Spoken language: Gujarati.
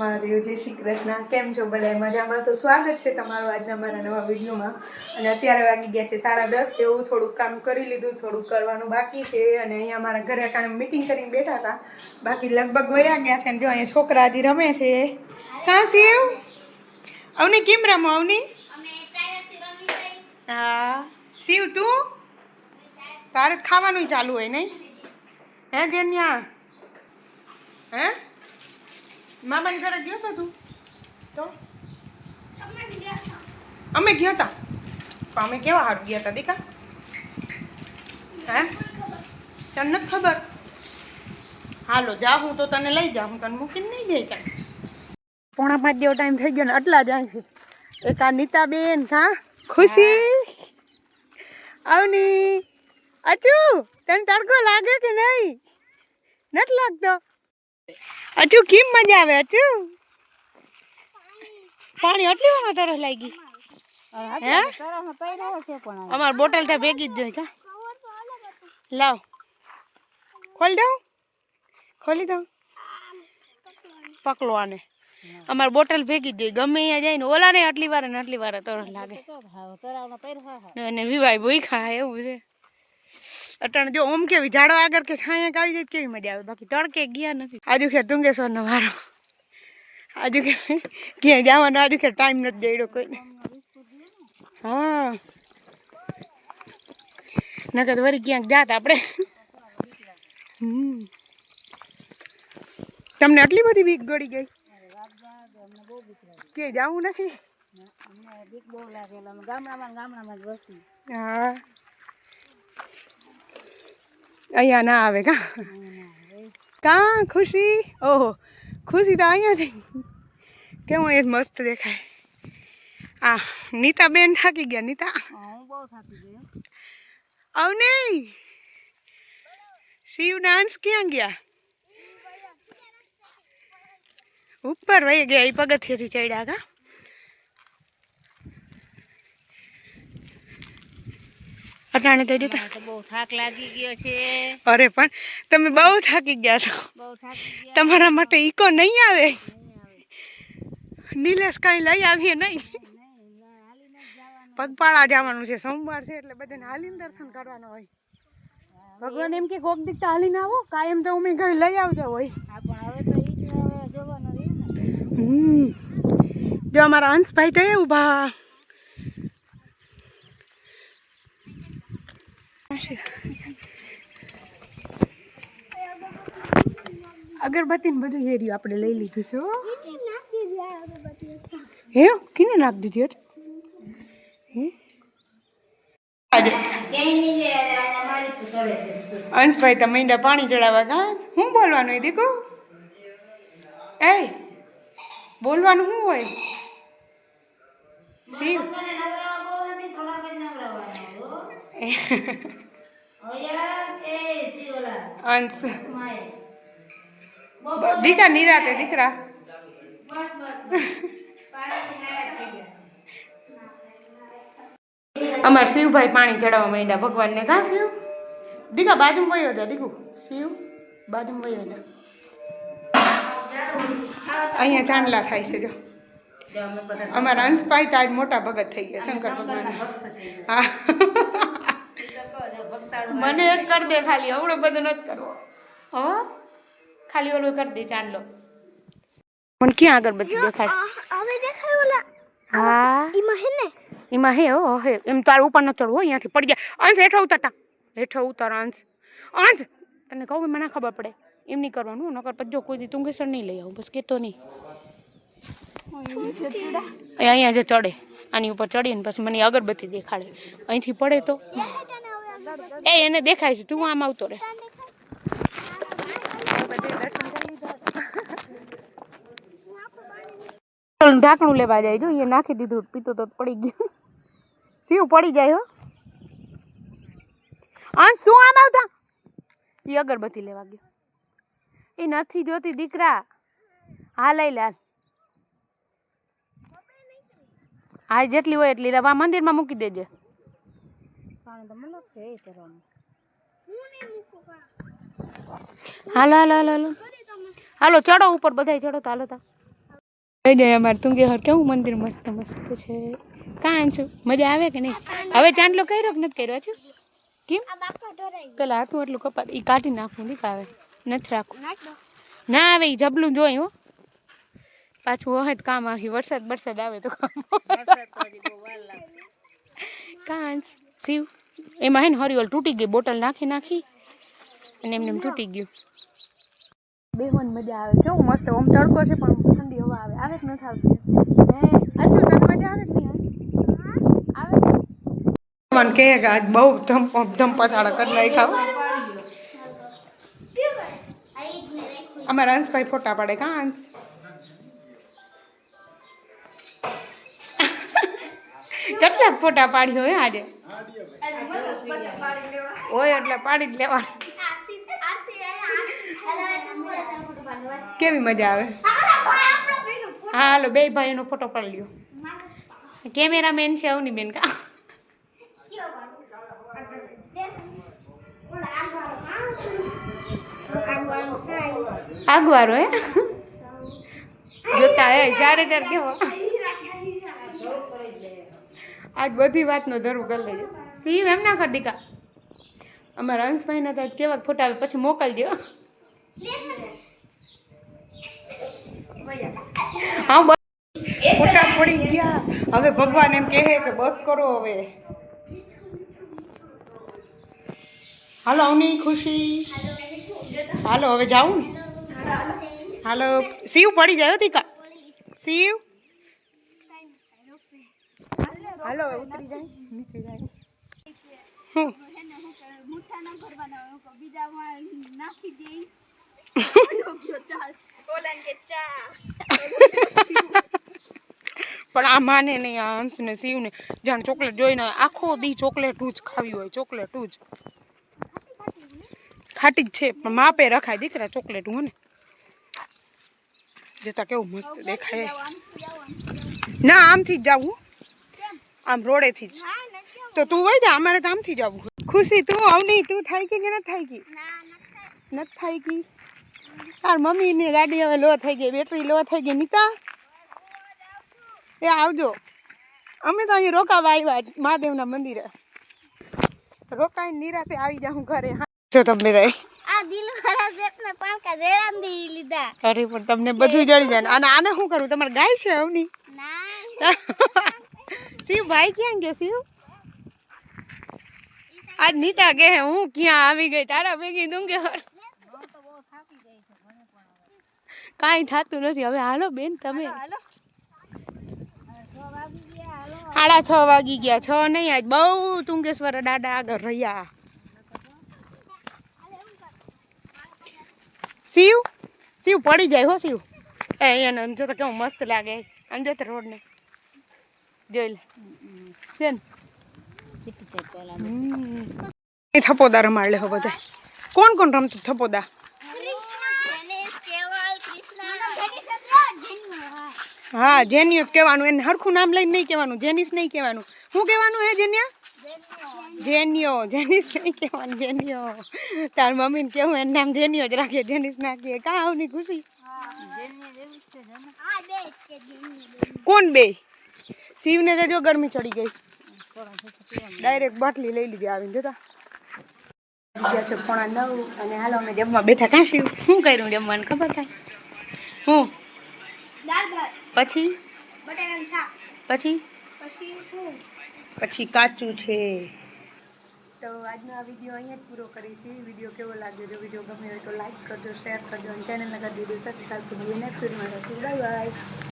મહાદેવ, જય શ્રી કૃષ્ણ. કેમ છો બધા મજામાં? તો સ્વાગત છે તમારું આજના મારા નવા વિડીયોમાં. અને અત્યારે વાગી ગયા છે સાડા દસ. એવું થોડુંક કામ કરી લીધું, થોડુંક કરવાનું બાકી છે. અને અહીંયા મારા ઘરે કારણે મિટિંગ કરીને બેઠા હતા. બાકી લગભગ વયા ગયા છે જો અહીંયા છોકરા હજી રમે છે. કાં શિવ અવની કેમ રમો, અવની? હા. શિવ, તું? તારે ખાવાનું ચાલુ હોય નહીં? હે, જેન્યા? હે? મામાને ઘરે ગયો તો તું? તો? અમે ગયા હતા. પણ અમે કેવા હારું ગયા હતા દીકા? હે? તને નથી ખબર? હાલો જા હું તો તને લઈ જાઉં. હું તને મૂકીને નહીં ગઈ કાંઈ. પોણા પાંચ જેવો ટાઈમ થઈ ગયો ને આટલા જાય છે એક આ નીતાબેન હા? ખુશી? આવની. અચુ તને તડકો લાગે કે નહીં? નથી લાગતો? અચુ કેમ મજા આવે અચુ પાણી આટલી વાર તરસ લાગી. હે? અમાર બોટલ ત્યાં ભેગી જ જોઈ કા? લાવ. ખોલી દઉં? ખોલી દઉં? પકડો આને. અમાર બોટલ ભેગી જ ગમે અહીંયા જાય ને ઓલા ને આટલી વાર ને આટલી વાર તરસ લાગે. અને વિવાય ભૂખા એવું છે. અટાણે જો ઓમ કેવી ઝાડો આગળ કે છાંયા આવી જાય કેવી મજા આવે? બાકી તડકે ગયા નથી. આજુ ખેર તુંગેશ્વર નો વારો. આજુ કે ક્યાં જવાનો આજુ ખેર ટાઈમ નથી દેડો કોઈને. હા. નકર વરી વળી ક્યાંક જાત આપણે. હમ. તમને આટલી બધી બીક ગળી ગઈ? કે જવું નથી? હા. અહીંયા ના આવે કા? કા ખુશી? ઓહો ખુશી તો અહીંયા થઈ કેવું એ મસ્ત દેખાય. આ નીતા બેન થાકી ગયા નીતા. આવ નહીં શિવ ડાન્સ ક્યાં ગયા? ઉપર વહી ગયા એ પગથિયેથી ચડ્યા કા? અટાણે તો જોતા બહુ થાક લાગી ગયો છે. અરે પણ તમે બહુ થાકી ગયા છો. બહુ થાકી તમારા માટે ઈકો નહીં આવે. નિલેશ કાંઈ લઈ આવીએ નહીં. પગપાળા જવાનું છે. સોમવાર છે એટલે બધાને હાલીને દર્શન કરવાના હોય. ભગવાન એમ કે કોક દીક હાલીને આવો. કાયમ તો અમે ઘરે લઈ આવતા હોય. હવે તો હમ. જો અમારા હંસભાઈ તો ઊભા અગરબત્તી ને બધું હેર્યું આપણે લઈ લીધું છે હો. હે? કિને નાખ દીધી હતી અંશભાઈ તમે ઈંડા પાણી ચડાવવા કા શું બોલવાનું એ દેખો. એ બોલવાનું શું હોય? શિવ અંશ. દીકરા નિરાતે દીકરા. અમારા શિવભાઈ પાણી ચડાવવા માંડ્યા ભગવાનને કા શિવ? દીકા બાજુ વયો હતા દીકુ. શિવ બાજુ વયો હતા અહીંયા ચાંદલા થાય છે જો. અમારા અંશભાઈ તો આજ મોટા ભગત થઈ ગયા શંકર ભગવાન હા ઈ તો કહો જો ભક્તાળુ મને એક કર દે ખાલી અવડો બધો નથી કરવો. હો? ખાલી ઓલું કરી દે ચાંદલો પણ ક્યાં અગરબત્તી દેખાય? હવે દેખાય ઓલા. હા. ઈમાં હે ને? ઈમાં હે ઓ હે. એમ તાર ઉપર ન ચડવો અહીંયાથી પડી જાય અંશ હેઠો ઉતરતા હેઠો ઉતર અંશ. અંશ તને કહું મને ખબર પડે. એમ નહીં કરવાનું નકર પછી જો કોઈ દી તુંગેસર નહીં લઈ આવું બસ કહેતો નહીં. અહીંયા જે ચડે આની ઉપર ચડીને પછી મને અગરબત્તી દેખાડે. અહીંથી પડે તો. એ એને દેખાય છે, તું આમ આવતો રે ઢાંકણું લેવા જાય, જો એ નાખી દીધું, પીતો તો પડી ગયું. શિવ પડી જાય, હો. અંશ તું આમ આવતા? એ અગરબત્તી લેવા ગયો. એ નથી જોતી, દીકરા. હા, લઈ લે. હા, જેટલી હોય એટલી રવા મંદિરમાં મૂકી દેજે. પાણી તો મતલબ છે એ કરવાનું હાલો હાલો હાલો હાલો. હાલો ચડો ઉપર બધાય ચડો તો હાલો તા. કઈ જાય અમારે તુંગેહર કેવું મંદિર મસ્ત મસ્ત છે. કાં છું? મજા આવે કે નહીં? હવે ચાંદલો કર્યો કે નથી કર્યો છું કેમ? પેલા હાથું એટલું કપાટ એ કાઢી નાખવું નહીં આવે. નથી રાખવું ના આવે એ જબલું જોઈ હો. પાછું હોય કામ આવી વરસાદ વરસાદ આવે તો કામ. કાંચ શિવ એમાં હે ને હરિયોલ તૂટી ગઈ બોટલ નાખી નાખી અને એમને એમ તૂટી ગયું. બેહવાની મજા આવે. કેવું મસ્ત ઓમ તડકો છે પણ ઠંડી હવા આવે. આવે કે નથી આવતી? હે? અચ્છા તને મજા આવે કે નહીં આવે? આવે? મને કહે કે આજ બહુ ધમ ધમ પછાડા કરી નાખ્યા અમારા અંશભાઈ ફોટા પાડે કાં અંશ? કેટલાક ફોટા પાડ્યો હે આજે? હોય એટલે પાડી જ લેવા કેવી મજા આવે? હા, હાલો, બે ભાઈનો ફોટો પાડી લ્યો. કેમેરામેન છે અવની બેન કા? આગવારો, હે? જોતા હે જ્યારે ત્યારે કેવો? આજ બધી વાતનો ધરું કરી લેજો શિવ એમ ના કર દીકા અમારા અંશભાઈના તો આજ કેવા ફોટા આવે, પછી મોકલજો હા, બસ. ફોટા પડી ગયા. હવે ભગવાન એમ કહે કે બસ કરો હવે. હાલો, અવની ખુશી. હાલો, હવે જાઉં ને? હાલો શિવ પડી જાય હો, દીકા. શિવ હાલો, ઉતરી જાય, નીચે જાય. હું પણ આ માને નહીં આ હંસને શિવને. જાણ ચોકલેટ જોઈને આખો દી ચોકલેટ જ ખાવી હોય ચોકલેટ જ ખાટી જ છે પણ માપે રખાય દીકરા ચોકલેટ હું ને. જોતા કેવું મસ્ત દેખાય. ના આમથી જ જાવું આમ રોડેથી જ. તો તું હોય જા અમારે તો આમથી જવું ખુશી તું આવની તું થાય કે નથી થાય કી નથી થાય. કી તાર મમ્મીની ગાડી હવે લો થઈ ગઈ બેટરી લો થઈ ગઈ. નીતા એ આવજો. અમે તો અહીં રોકાવા આવ્યા મહાદેવના મંદિરે. રોકાઈ નિરાતે આવી જાઉં ઘરે હા. જો તમને રહી. આ દિલ વાળા શેઠને પાણકા રેડાંદી લીધા. અરે પણ તમને બધું જડી જાય અને આને શું કરું? તમારે ગાય છે અવની? ના. શિવ ભાઈ ક્યાં ગયો શિવ? આજ નીતા કે હું ક્યાં આવી ગઈ? તારા ભેગી ડુંગે કાંઈ થતું નથી. હવે હાલો બેન તમે સાડા છ વાગી ગયા. છ નહીં આજ બહુ તુંગેશ્વર દાદા આગળ રહ્યા. શિવ? શિવ પડી જાય હો શિવ. એ અહીંયા આમ જો તો કેવું મસ્ત લાગે. આમ તો રોડને. જોઈ લે. છે ને? થપોદા રમાડ હો બધા કોણ કોણ રમતું થપોદા હા જેનિયસ કહેવાનું એને હરખું નામ લઈને નહીં કહેવાનું જેનિસ નહીં કહેવાનું શું કહેવાનું હે જેન્યા જેનિયો જેનિસ નહીં કહેવાનું જેનિયો તાર મમ્મીને કેવું એનું નામ જેન્યો જ રાખે જેનિસ ના કહે કાં આવની ખુશી કોણ બે શિવને તો જો ગરમી ચડી ગઈ ડાયરેક્ટ બાટલી લઈ લીધી આવીને જોતા. ગયા છે પોણા નવ અને હાલો અમે જમવા બેઠા. કાં શું કર્યું જમવાનું ખબર થાય હું? પછી? પછી? પછી કાચું છે. તો આજનો આ વીડિયો અહીંયા જ પૂરો કરીશું વીડિયો કેવો લાગ્યો? જો વીડિયો ગમે હોય તો લાઈક કરજો શેર કરજો અને ચેનલને કરી દીધું સબસ્ક્રાઈબ કરજો નેક્સ્ટ વીડિયો બાય બાય.